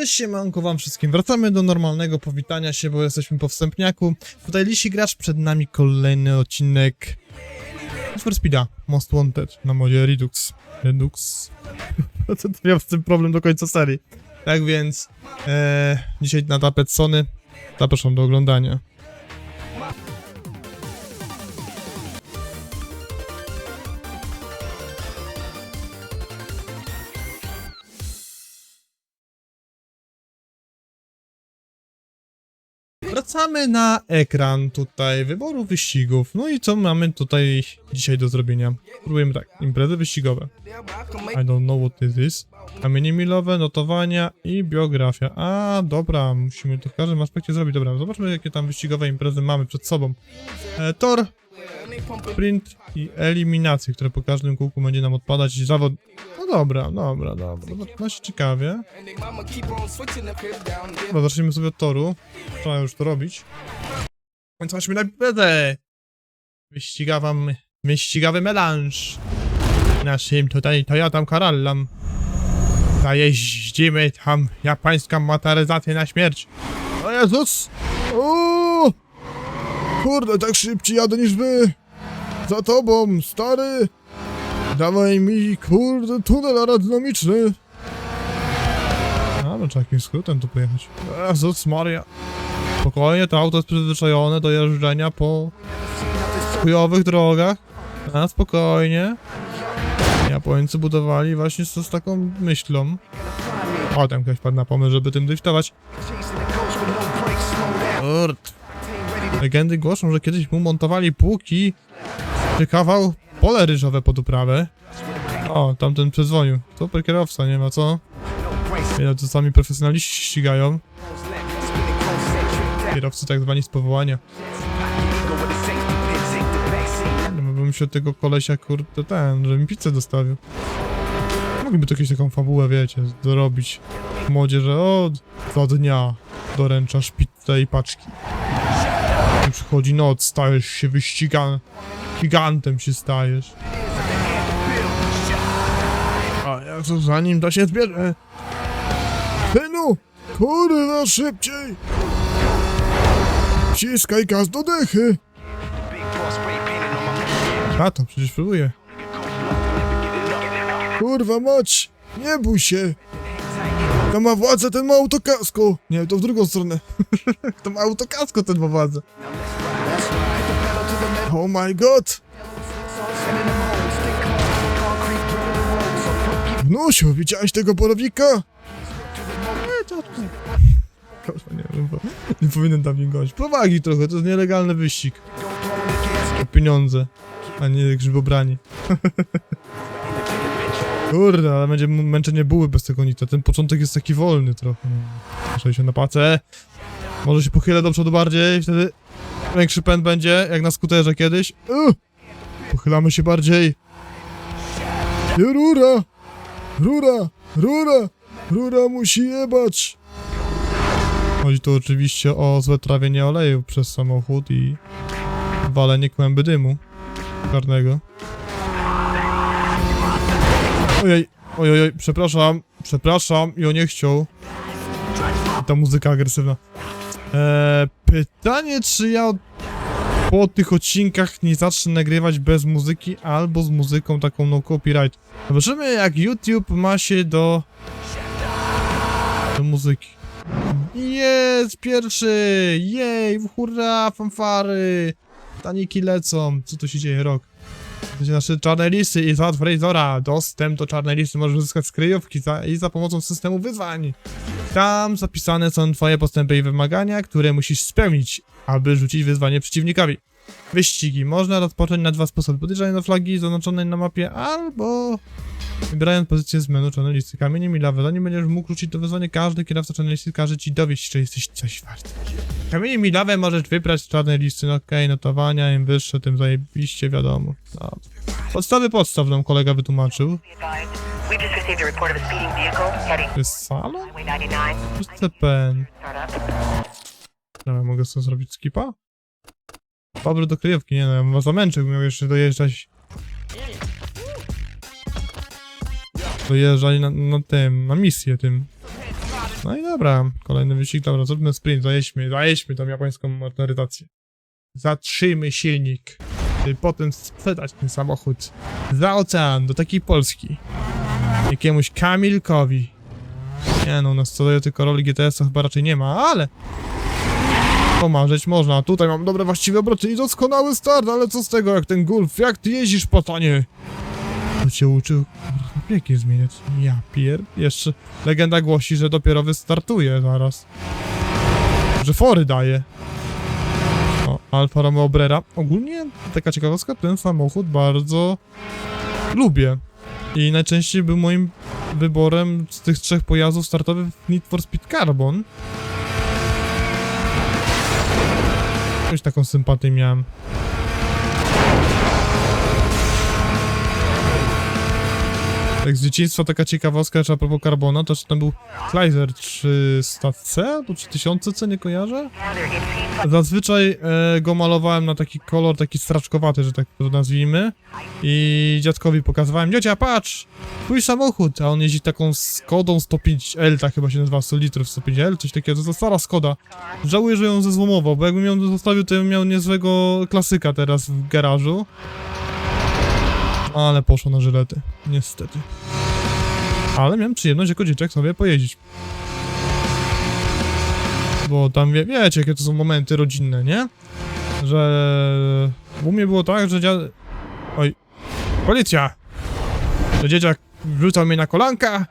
Cześć siemanko wam wszystkim, wracamy do normalnego powitania się, bo jesteśmy po wstępniaku. Tutaj Lisi Gracz, przed nami kolejny odcinek For Speeda, Most Wanted na modzie Redux. Redux? No to miał z tym problem do końca serii. Tak więc, e, dzisiaj na tapet Sony, zapraszam do oglądania. Wracamy na ekran tutaj wyboru wyścigów. No i co mamy tutaj dzisiaj do zrobienia? Próbujemy tak, imprezy wyścigowe. I don't know what this is. Kamienie milowe, notowania i biografia. A, dobra, musimy to w każdym aspekcie zrobić. Dobra, zobaczmy jakie tam wyścigowe imprezy mamy przed sobą. E, tor, sprint i eliminacje, które po każdym kółku będzie nam odpadać zawod... No dobra, dobra, dobra. No się ciekawie. Dobra, zacznijmy sobie od toru. Trzeba już to robić. Więc chodźmy na imprezę. Wyścigawam, wyścigawy melanż. Naszym tutaj Toyota Corallam. Zajeździmy tam japońską motoryzację na śmierć. O Jezus! O! Kurde, tak szybciej jadę niż wy! Za tobą, stary! Dawaj mi, kurde, tunel aerodynamiczny! A, no trzeba jakimś skrótem tu pojechać. Jezus Maria. Spokojnie, to auto jest przyzwyczajone do jeżdżenia po chujowych drogach. A, spokojnie. Japońcy budowali właśnie z, z taką myślą. O, tam ktoś padł na pomysł, żeby tym driftować. Kurt. Legendy głoszą, że kiedyś mu montowali płuki czy kawał pole ryżowe pod uprawę. O, tamten przezwonił. Super kierowca, nie ma co? Ja to sami profesjonaliści ścigają. Kierowcy tak zwani z powołania. No, bym się tego kolesia, kurde, ten, że mi pizzę dostawił. Mogliby tu jakąś taką fabułę, wiecie, dorobić. W modzie, że od za dnia doręczasz pizzę i paczki. Przychodzi noc, stajesz się wyścigan... Gigantem się stajesz. A ja co zanim to się zbierze? Synu! Kurwa, szybciej! Wciskaj gaz do dechy! A to przecież próbuję. Kurwa mać! Nie bój się! Kto ma władzę, ten ma autokasko! Nie, to w drugą stronę. Kto ma autokasko, ten ma władzę. Oh my god! Wnusiu, widziałeś tego borowika? Nie. Kurwa, nie bo nie powinien tam wingować. Powagi trochę, to jest nielegalny wyścig. O pieniądze, a nie grzybobranie. Kurde, ale będzie męczenie buły bez tego nita. Ten początek jest taki wolny trochę. Muszę się na pacę. Może się pochylę do przodu bardziej, wtedy większy pęd będzie, jak na skuterze kiedyś. Uh! Pochylamy się bardziej. I rura! Rura! Rura! Rura musi jebać! Chodzi tu oczywiście o złe trawienie oleju przez samochód i walenie kłęby dymu karnego. Ojej, ojej, oj, przepraszam, przepraszam, i o nie chciał. Ta muzyka agresywna. Eee, pytanie, czy ja po tych odcinkach nie zacznę nagrywać bez muzyki albo z muzyką taką no copyright. Zobaczymy jak YouTube ma się do... do muzyki. Jest pierwszy! Jej, hurra, fanfary! Taniki lecą. Co tu się dzieje, rok? Będzie nasze czarne listy i za Frazora. Dostęp do czarnej listy możesz uzyskać z kryjówki za, i za pomocą systemu wyzwań. Tam zapisane są twoje postępy i wymagania, które musisz spełnić, aby rzucić wyzwanie przeciwnikowi. Wyścigi można rozpocząć na dwa sposoby. Podjeżdżając do flagi zaznaczonej na mapie, albo wybierając pozycję z menu czarnej listy. Kamieniem i lawę. Zanim będziesz mógł rzucić to wyzwanie, każdy kierowca czarnej listy każe ci dowieść, że jesteś coś wart. Kamieniem i lawę możesz wybrać z czarnej listy. No okej, notowania, im wyższe, tym zajebiście wiadomo. No. Podstawy podstaw nam kolega wytłumaczył. Jest salon? Highway 99. To jest CPN. Dobra, mogę sobie zrobić skipa? Dobry do kryjówki, nie no, ja bym zamęczył, miał jeszcze dojeżdżać. Dojeżdżali na, na tym, na misję tym. No i dobra, kolejny wyścig, dobra, zróbmy sprint, zajeźdźmy, zajeźdźmy tą japońską motoryzację. Zatrzyjmy silnik, i potem sprzedać ten samochód za ocean, do takiej Polski. Jakiemuś Kamilkowi. Nie no, u nas co tylko roli GTS to chyba raczej nie ma, ale... Pomarzyć można, tutaj mam dobre właściwe obroty i doskonały start, ale co z tego jak ten Golf, jak ty jeździsz patanie? To cię uczył, biegi zmieniać. Ja pier... Jeszcze legenda głosi, że dopiero wystartuje zaraz. Że fory daje. O, Alfa Romeo Brera. Ogólnie taka ciekawostka, ten samochód bardzo lubię. I najczęściej był moim wyborem z tych trzech pojazdów startowych Need for Speed Carbon. Już taką sympatię miałem. Tak z dzieciństwa taka ciekawostka, że a propos Carbona, to czy tam był Chrysler 300C albo 3000C, nie kojarzę? Zazwyczaj e, go malowałem na taki kolor, taki straczkowaty, że tak to nazwijmy. I dziadkowi pokazywałem, dziecia, patrz, twój samochód, a on jeździ taką Skodą 105L, tak chyba się nazywa, 100 litrów 105L, coś takiego, to stara Skoda. Żałuję, że ją zezłomował, bo jakbym ją zostawił, to bym miał niezłego klasyka teraz w garażu. Ale poszło na żylety, niestety. Ale miałem przyjemność jako dzieciak sobie pojeździć. Bo tam wie, wiecie, jakie to są momenty rodzinne, nie? Że u mnie było tak, że dziad... Oj, policja! Że dzieciak wrzucał mnie na kolanka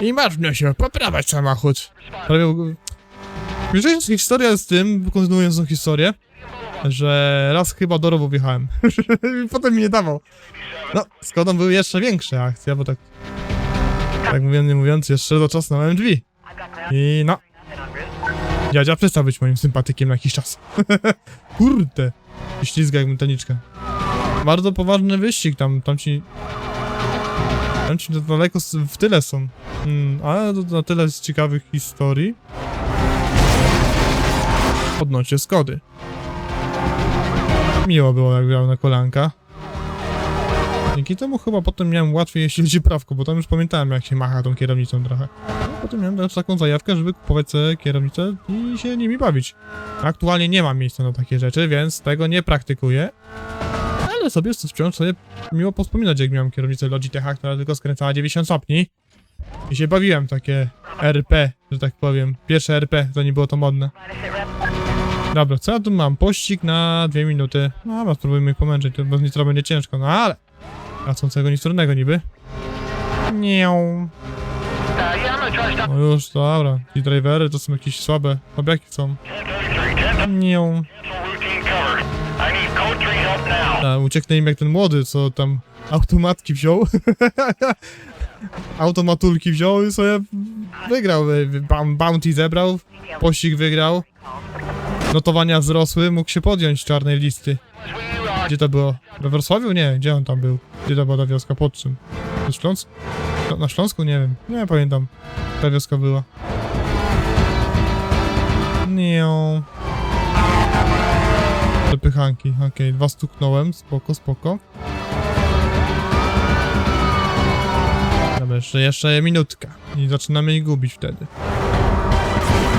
i mnie się poprawać samochód. Ale Dzisiejsza historia jest z tym, kontynuując tą historię, że raz chyba do rowu wjechałem. Potem mi nie dawał. No, Skodą były jeszcze większe akcje, bo tak... Tak mówiąc, nie mówiąc, jeszcze do czasu na drzwi. I no. Dziadzia przestał być moim sympatykiem na jakiś czas. Kurde. I Ślizga jak metaniczka. Bardzo poważny wyścig tam, tam ci... Tam ci daleko w tyle są. Mm, ale to na tyle z ciekawych historii. Odnośnie Skody. Miło było jak na kolanka. Dzięki temu chyba potem miałem łatwiej jeśli chodzi prawko, bo tam już pamiętałem jak się macha tą kierownicą trochę. Potem miałem też taką zajawkę, żeby kupować sobie kierownicę i się nimi bawić. Aktualnie nie mam miejsca na takie rzeczy, więc tego nie praktykuję. Ale sobie wciąż sobie miło pospominać, jak miałem kierownicę Logitecha, która tylko skręcała 90 stopni. I się bawiłem takie RP, że tak powiem. Pierwsze RP, to nie było to modne. Dobra, co ja tu mam? Pościg na dwie minuty. No dobra, spróbujmy ich pomęczyć, to bez nitro będzie ciężko, no ale... Tracącego nic trudnego niby. To stop. No już, dobra. Ci drivery to są jakieś słabe. Słabiaki są. Nie. routine covered. I need code 3 help now. A, ucieknę im jak ten młody, co tam automatki wziął. Automatulki wziął i sobie wygrał. Bounty zebrał, pościg wygrał. Notowania wzrosły, mógł się podjąć czarnej listy. Gdzie to było? We Wrocławiu? Nie, gdzie on tam był? Gdzie to była ta wioska? Pod czym? Na Śląsku? No, na Śląsku? Nie wiem. Nie pamiętam. Ta wioska była. Nie. Przepychanki, okej, dwa stuknąłem, spoko, spoko. Dobra, jeszcze, jeszcze minutka i zaczynamy ich gubić wtedy.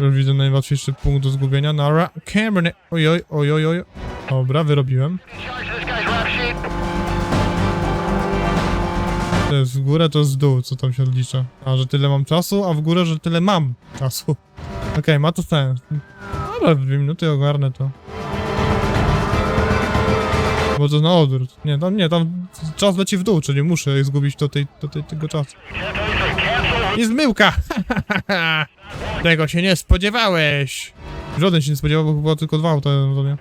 Już widzę najłatwiejszy punkt do zgubienia, nara, Cameron, ojoj, ojoj, ojoj. Dobra, wyrobiłem. To jest w górę, to jest w dół, co tam się odlicza. A, że tyle mam czasu, a w górę, że tyle mam czasu. Okej, ma to sens. Dobra, w dwie minuty ogarnę to. Bo to na odwrót. Nie, tam nie, tam czas leci w dół, czyli muszę zgubić do, tej, do tej, tego czasu. I zmyłka! Tego się nie spodziewałeś! Żaden się nie spodziewał, bo było tylko dwa auta. no to nie.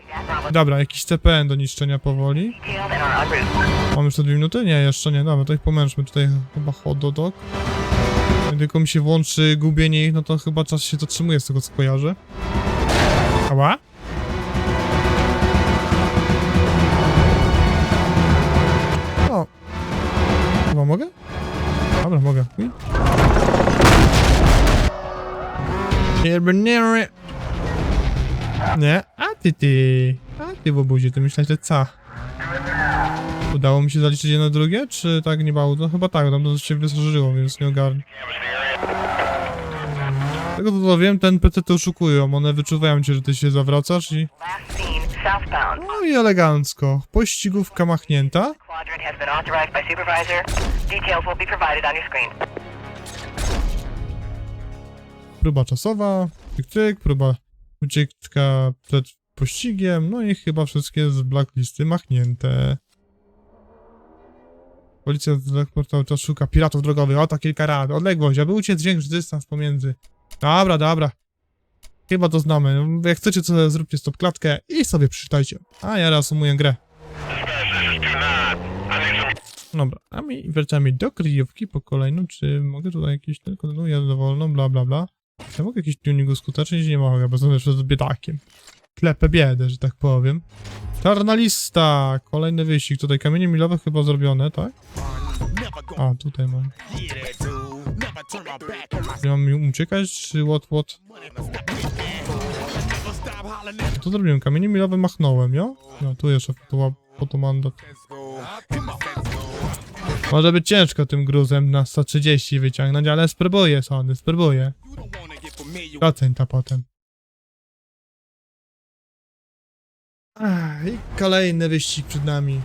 Dobra, jakiś CPN do niszczenia powoli. Mam już te dwie minuty? Nie, jeszcze nie. Dobra, to ich pomęczmy. Tutaj chyba hot dog. Jak tylko mi się włączy gubienie ich, no to chyba czas się zatrzymuje z tego co kojarzę. Ała? O. Chyba mogę? Dobra, mogę. Cierbeniery. Nie? A ty ty. A ty w obuzie, ty myślałeś, że co? Udało mi się zaliczyć jedno drugie, czy tak nie? No chyba tak, tam to się wysłużyło, więc nie ogarnę. tego co wiem, ten PC to oszukują, one wyczuwają cię, że ty się zawracasz i... No i elegancko. Pościgówka machnięta. Próba czasowa, cyk, cyk, próba ucieczka przed pościgiem, no i chyba wszystkie z blacklisty machnięte. Policja cały czas szuka piratów drogowych, oto kilka rad, odległość, aby uciec większy dystans pomiędzy. Dobra, dobra. Chyba to znamy. Jak chcecie, to zróbcie stop klatkę i sobie przeczytajcie. A ja reasumuję grę. Dobra, a mi wracamy do kryjówki po kolejną. Czy mogę tutaj jakieś tylko kontynuuję dowolną, bla bla bla. Ja mogę jakiś tuning uskutecznić? Nie mogę, bo jestem przed biedakiem. Klepę biedę, że tak powiem. Czarna lista! Kolejny wyścig. Tutaj kamienie milowe chyba zrobione, tak? A, tutaj mam. Nie mam mi uciekać, czy what, what? To zrobiłem. Kamienie milowe machnąłem, jo? No, tu jeszcze foto, fotomandat. Może być ciężko tym gruzem na 130 wyciągnąć, ale spróbuję, Sony, spróbuję. Procenta potem. Ach, I kolejny wyścig przed nami.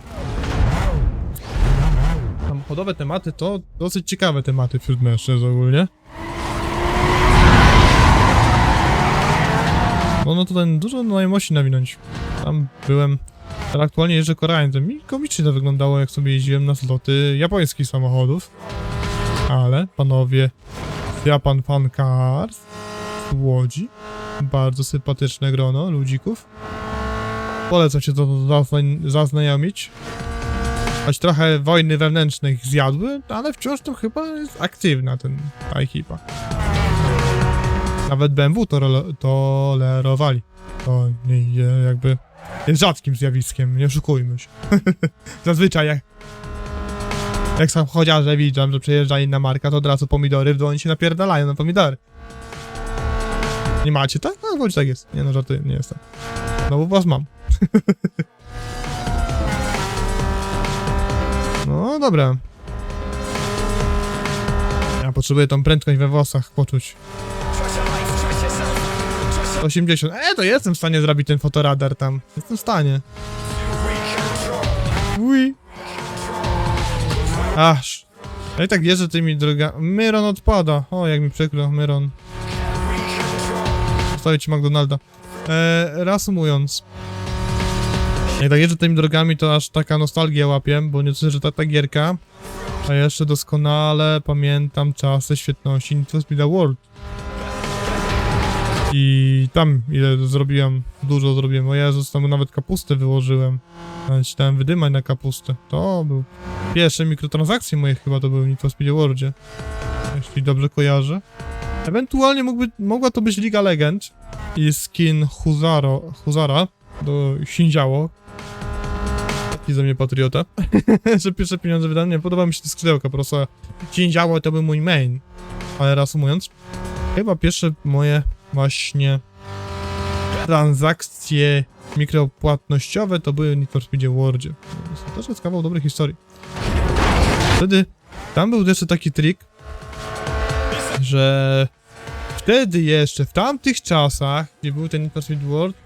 Samochodowe tematy to dosyć ciekawe tematy wśród mężczyzn ogólnie. No, no tutaj dużo znajomości nawinąć. Tam byłem, ale aktualnie jeżdżę Koreańcem i komicznie to wyglądało jak sobie jeździłem na sloty japońskich samochodów. Ale, panowie, Japan Fan Cars z Łodzi. Bardzo sympatyczne grono ludzików. Polecam się to zazna- zaznajomić. Choć trochę wojny wewnętrznych zjadły, ale wciąż to chyba jest aktywna ten, ta ekipa. Nawet BMW to tolerowali. To nie, jakby jest rzadkim zjawiskiem, nie oszukujmy się. Zazwyczaj jak, jak samochodziarze widzą, że przejeżdża inna marka, to od razu pomidory w dłoń się napierdalają na pomidory. Nie macie, tak? No, bądź tak jest. Nie no, żartuję, nie jestem. No bo was mam. no dobra. Ja potrzebuję tą prędkość we włosach poczuć. 80. E, to jestem w stanie zrobić ten fotoradar tam. Jestem w stanie. Ui. Aż. Ja i tak jeżdżę tymi drogami. Myron odpada. O, jak mi przykro, Myron. Zostawię ci McDonalda. E, reasumując. Jak tak jeżdżę tymi drogami, to aż taka nostalgia łapie, bo nie dosyć, że ta, ta gierka, a jeszcze doskonale pamiętam czasy świetności Need for Speed World. I tam ile zrobiłem, dużo zrobiłem. O Jezus, tam nawet kapustę wyłożyłem. Dałem wydymać na kapustę. To był pierwsze mikrotransakcje moje chyba to były w Need for Speed. Jeśli dobrze kojarzę. Ewentualnie mógłby, mogła to być Liga Legend i skin Huzaro, Huzara do Shinjiało. Taki ze mnie patriota. że pierwsze pieniądze wydane. Nie podoba mi się ta skrzydełka, po prostu Shinjiało to był mój main. Ale reasumując, chyba pierwsze moje właśnie transakcje mikropłatnościowe to były w Need for Speedzie Worldzie. To jest kawał dobrej historii. Wtedy tam był jeszcze taki trik, że wtedy jeszcze, w tamtych czasach, gdzie był ten Need for Speed World,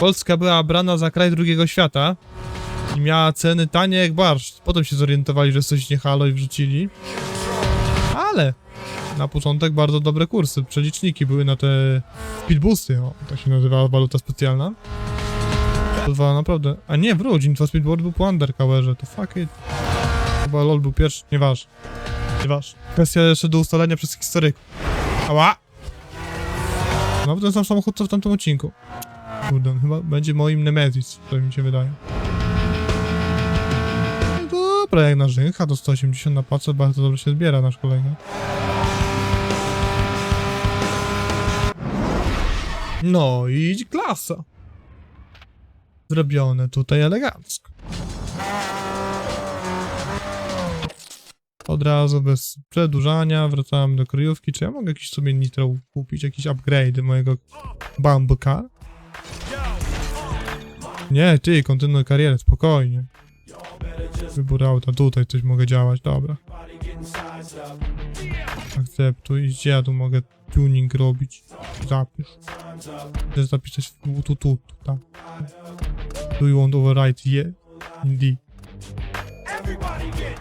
Polska była brana za kraj drugiego świata i miała ceny tanie jak barszcz. Potem się zorientowali, że coś nie halo i wrzucili. Ale na początek bardzo dobre kursy. Przeliczniki były na te speedboosty, o, tak się nazywała waluta specjalna. Była naprawdę... A nie, wróć, Need for Speed World był po Undercoverze, to fuck it. Chyba LoL był pierwszy, nieważne. Nieważne. Kwestia jeszcze do ustalenia przez historyków. Ała! No, ten sam samochód co w tamtym odcinku. Kurde, chyba będzie moim Nemesis, to mi się wydaje. Dobra, jak na Rzyncha do 180 na pace bardzo dobrze się zbiera nasz kolega. No i klasa. Zrobione tutaj elegancko. Od razu bez przedłużania wracałem do kryjówki. Czy ja mogę jakiś sobie nitro kupić? Jakiś upgrade mojego Car? Nie, ty, kontynuuj karierę, spokojnie. Wybór auta, tutaj coś mogę działać, dobra. Akceptuj. Gdzie ja tu mogę tuning robić? Zapisz. Chcę zapisać tu, tu, tu, tak. Do you want override? Yeah. Indeed.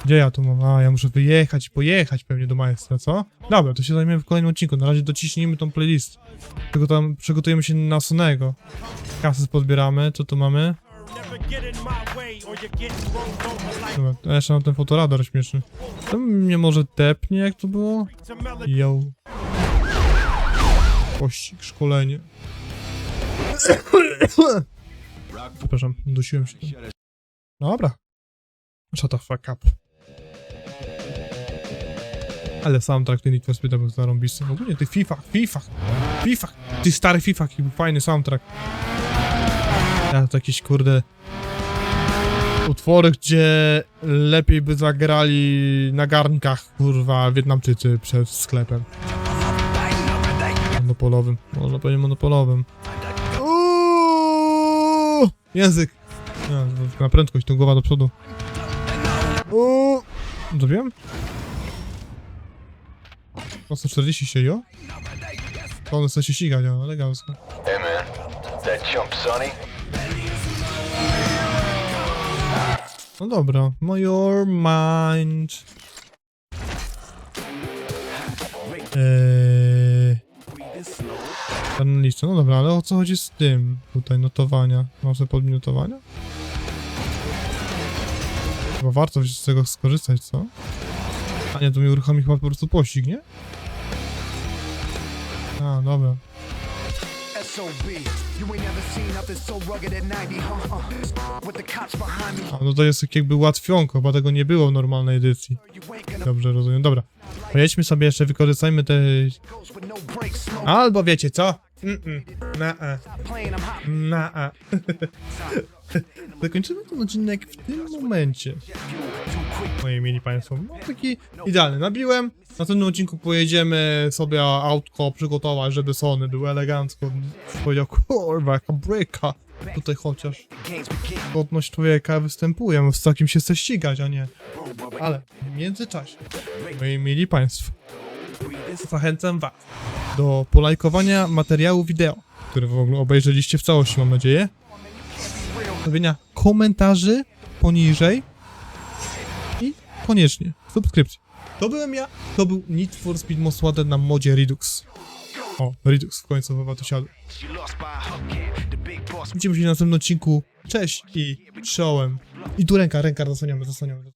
Gdzie ja tu mam? A, ja muszę wyjechać pojechać pewnie do maestra, co? Dobra, to się zajmiemy w kolejnym odcinku. Na razie dociśnijmy tą playlist. Tylko tam przygotujemy się na Sonego. Kasy pozbieramy, co tu mamy? To jeszcze mam ten fotoradar śmieszny. To mnie może tepnie, jak to było? Yo. Pościg, szkolenie. Przepraszam, dusiłem się. Dobra. Shut the fuck up. Ale soundtrack ten Need for Speed był zarąbisty. Ogólnie tych FIFA, FIFA, FIFA, tych starych FIFA, fajny soundtrack. Ja to jakieś kurde utwory, gdzie lepiej by zagrali na garnkach, kurwa, Wietnamczycy przed sklepem. Monopolowym, można powiedzieć monopolowym. Uuuu, Język! Na prędkość, to głowa do przodu. Uuuu, Zrobiłem? Po 140 się, jo? To on chce się ścigać, o, elegancko. Hey man, that chump Sonny? No dobra, no your mind. Eee... Listę, no dobra, ale o co chodzi z tym tutaj, notowania? Mam sobie podminutowania? Chyba warto z tego skorzystać, co? A nie, to mi uruchomi chyba po prostu pościg, nie? A, dobra. SOB. You ain't never seen nothing so rugged at 90, huh? Uh, with the cops behind me, A, no to jest tak jakby łatwionko, chyba tego nie było w normalnej edycji. Dobrze, rozumiem. Dobra. Pojedźmy sobie jeszcze, wykorzystajmy te... no. Albo wiecie co? Mm-mm. Na-a. Na-a. Zakończymy ten odcinek w tym momencie. Moi mili państwo. No taki idealny. Nabiłem. Na następnym odcinku pojedziemy sobie autko przygotować, żeby Sony był elegancko. Powiedział, kurwa, jaka bryka. Tutaj chociaż godność człowieka występuje. Z takim się chce ścigać, a nie. Ale w międzyczasie, moi mili państwo, zachęcam was do polajkowania materiału wideo, który w ogóle obejrzeliście w całości, mam nadzieję. Zrobienia komentarzy poniżej i koniecznie subskrypcji. To byłem ja, to był Need for Speed Most Wanted na modzie Redux. O, Redux w końcu chyba to siadł. Widzimy się w następnym odcinku. Cześć i czołem. I tu ręka, ręka zasłaniamy, zasłaniamy.